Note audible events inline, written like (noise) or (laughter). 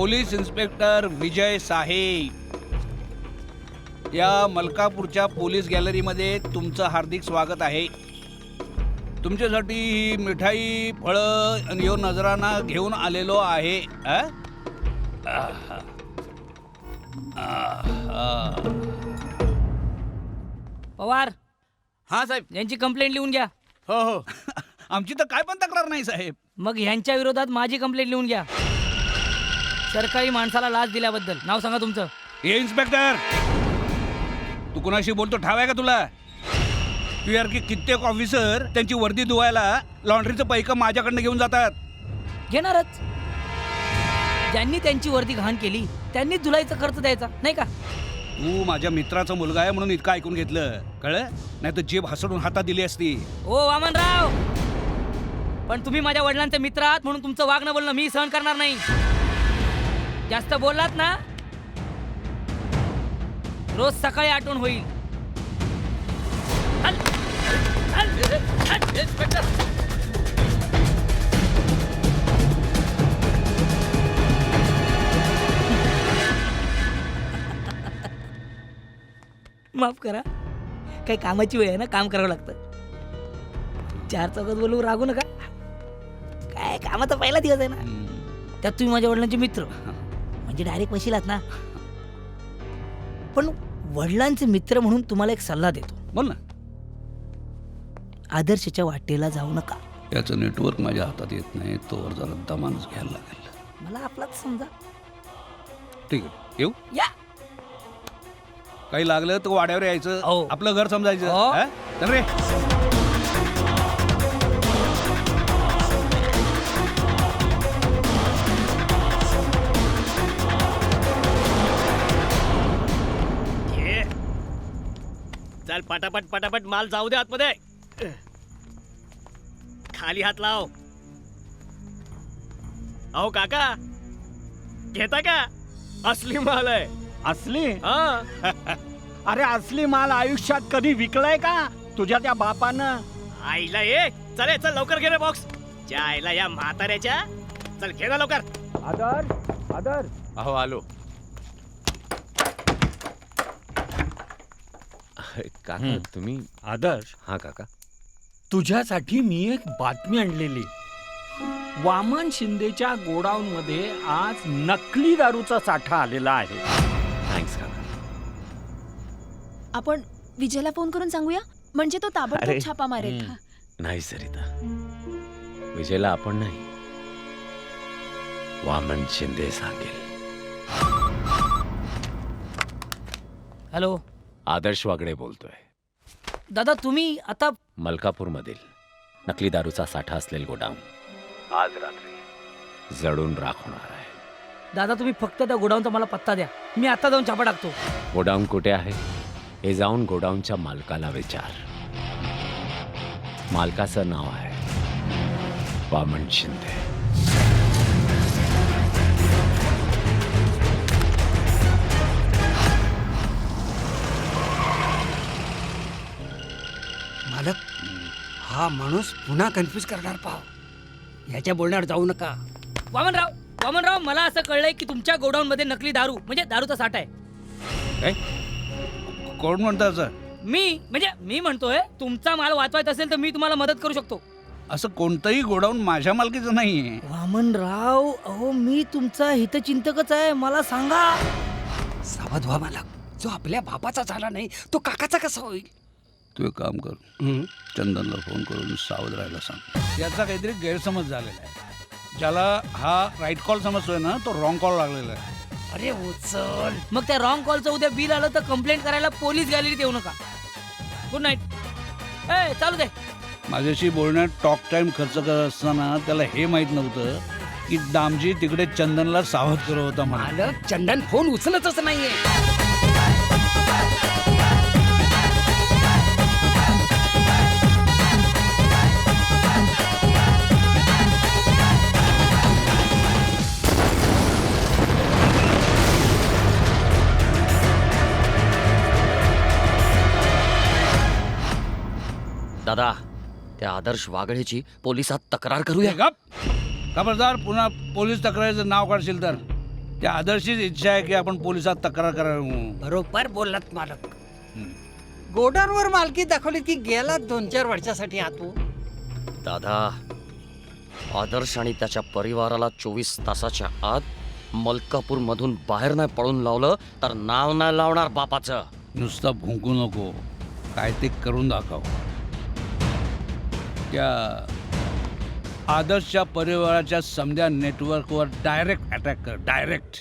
Police inspector विजय साहे. या मलकापूरच्या police गॅलरीमध्ये तुमचं हार्दिक स्वागत आहे. तुमच्यासाठी ही मिठाई फळं आणि यो नजराना घेऊन आलेलो. आहा. पवार. हा साहेब. यांची कंप्लेंट लिहून घ्या. हो हो. (laughs) आमची तर काय पण तक्रार नाही साहेब. मग ह्यांच्या विरोधात माझी कंप्लेंट लिहून घ्या. सरकारी माणसाला लाच दिल्याबद्दल. नाव सांगा तुमचं. ये इन्स्पेक्टर! तू कुणाशी बोलतो ठाव आहे का तुला? तू यार की कित्येक ऑफिसर त्यांची वर्दी धुवायला लॉन्ड्रीचं पैक माझ्याकडनं घेऊन जातात. घेणारच. ज्यांनी त्यांची वर्दी घाण केली त्यांनी धुलाईचा खर्च द्यायचा नाही का? तू माझ्या मित्राचा मुलगा आहे म्हणून इतकं ऐकून घेतलं. कळ नाही तर जीभ हसडून हातात दिली असती. ओ वामनराव! पण तुम्ही माझ्या वडिलांचे मित्र आहात म्हणून तुमचं वागणं बोलणं मी सहन करणार नाही. जास्त बोललात ना रोज सकाळी आठवण होईल. माफ करा. काही कामाची वेळ आहे ना काम करावं लागतं. चार चौकात बोलून रागू नका. काय कामाचा पहिला दिवस आहे ना. त्यात तुम्ही माझ्या वडिलांचे मित्र. म्हणजे डायरेक्ट वशिलात ना. पण वडिलांचे मित्र म्हणून तुम्हाला एक सल्ला देतो. बोल ना. आदर्शच्या वाटेला जाऊ नका. याचं नेटवर्क माझ्या हातात येत नाही तोवर जरा दमानच घ्यायला लागेल. मला आपलाच समजा. ठीक आहे. येऊ? या. काही लागलं तर वाड्यावर यायचं. हो. आपलं घर समजायचं. हो. हा? चल रे. चल पटापट पटापट माल जाऊ दे आतमध्ये. खाली हात लाव. अहो काका. घेता का? असली माल आहे. असली? हा. (laughs) अरे असली माल आयुष्यात कधी विकलाय का? तुझ्या त्या बापानं. आईला ये. चल चल लवकर घे रे बॉक्स आईला या म्हाताऱ्याच्या. चल घे ना लवकर. आदर आदर. अहो आलो. काका तुम्ही? आदर्श. हा काका. तुझ्यासाठी मी एक बातमी आणलेली. वामन शिंदेच्या गोडाऊन मध्ये आज नकली दारूचा साठा आलेला आहे. थँक्स काका. आपण विजयला फोन करून सांगूया? म्हणजे तो अरे. ताबडतोब छापा मारेल. हम्म. नाही सरिता. विजयला आपण नाही. वामन शिंदे सांगेल. हॅलो. आदर्श वागडे बोलतोय. दादा तुम्ही आता मलकापूर मधील नकली दारूचा साठा असलेले गोडाऊन आज रात्री. जडून राख होणार आहे. दादा तुम्ही फक्त त्या गोडाऊनचा मला पत्ता द्या. मी आता जाऊन छापा टाकतो. गोडाऊन कुठे आहे? हे जाऊन गोडाऊनच्या मालकाला विचार. मालकाचं नाव आहे वामन शिंदे. मालक हा माणूस पुन्हा कन्फ्यूज करणार पाव. याच्या बोलण्यावर जाऊ नका. वामनराव वामनराव मला असं कळलंय की तुमच्या गोडाऊन मध्ये नकली दारू म्हणजे दारूचा साठा आहे. कोण म्हणतं असं? मी म्हणजे मी म्हणतोय तुमचा माल वाचवायचा असेल तर मी तुम्हाला मदत करू शकतो. असं कोणतंही गोडाऊन माझ्या मालकीचं नाहीये. वामनराव अहो मी तुमचा हितचिंतकच आहे मला सांगा. सावध व्हा मालक. जो आपल्या बापाचा झाला नाही तो काकाचा कसा होईल? तू एक काम कर. चंदनला फोन करून सावध राहायला सांग. याचा काहीतरी गैरसमज झालेला आहे. ज्याला हा राईट कॉल समजतोय ना तो रॉंग कॉल लागलेला आहे. अरे उचल. मग त्या रॉंग कॉलचं उद्या बिल आलं तर कंप्लेंट करायला पोलीस गॅलरीत येऊ नका. गुड नाईट ए चालू दे. माझ्याशी बोलण्यात टॉक टाइम खर्च करत असताना त्याला हे माहीत नव्हतं की दामजी तिकडे चंदनला सावध करत होता मालक चंदन फोन उचलतच नाहीये. दादा त्या आदर्श वागळेची पोलिसात तक्रार करूया. गप! खबरदार पुन्हा पोलीस तक्रारीचं नाव काढशील तर. त्या आदर्शीच इच्छा आहे की आपण पोलिसात तक्रार करावी बरोबर बोललात मालक. गोडाऊनवर मालकी दाखवली की गेला दोन चार वर्षासाठी आतो. दादा आदर्श आणि त्याच्या परिवाराला चोवीस तासाच्या आत मलकापूर मधून बाहेर नाही पळून लावलं तर नाव नाही लावणार बापाचं. नुसतं भुंकू नको. काय ते करून दाखव. त्या आदर्शच्या परिवाराच्या समध्या नेटवर्कवर डायरेक्ट अटॅक कर डायरेक्ट